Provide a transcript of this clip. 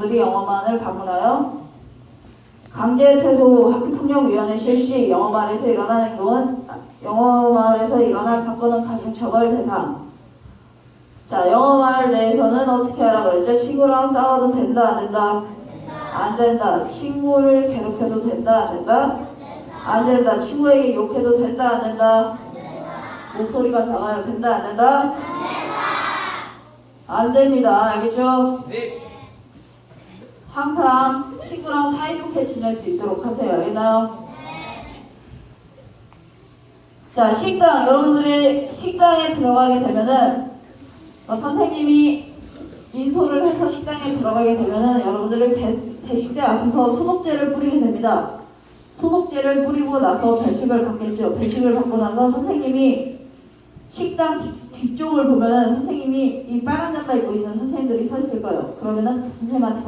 들이 영어만을 방문하여 강제퇴소 학교폭력위원회 실시 영어말에서 일어난 행동은 영어말에서 일어난 사건은 가중처벌 대상. 자, 영어말 내에서는 어떻게 하라 그랬죠? 친구랑 싸워도 된다, 안 된다? 안 된다. 친구를 괴롭혀도 된다, 안 된다? 안 된다. 친구에게 욕해도 된다, 안 된다? 목소리가 작아요. 된다, 안 된다? 안 됩니다. 알겠죠? 네. 항상 친구랑 사이좋게 지낼 수 있도록 하세요. 알겠나요? 자, 식당. 여러분들이 식당에 들어가게 되면은 어, 선생님이 인솔을 해서 식당에 들어가게 되면은 여러분들이 배, 배식대 앞에서 소독제를 뿌리게 됩니다. 소독제를 뿌리고 나서 배식을 받겠죠. 배식을 받고 나서 선생님이 식당 뒤- 뒤쪽을 보면은 선생님이 이 빨간 잠바 입고 있는 선생님들이 서 있을 거예요. 그러면은 그 선생님한테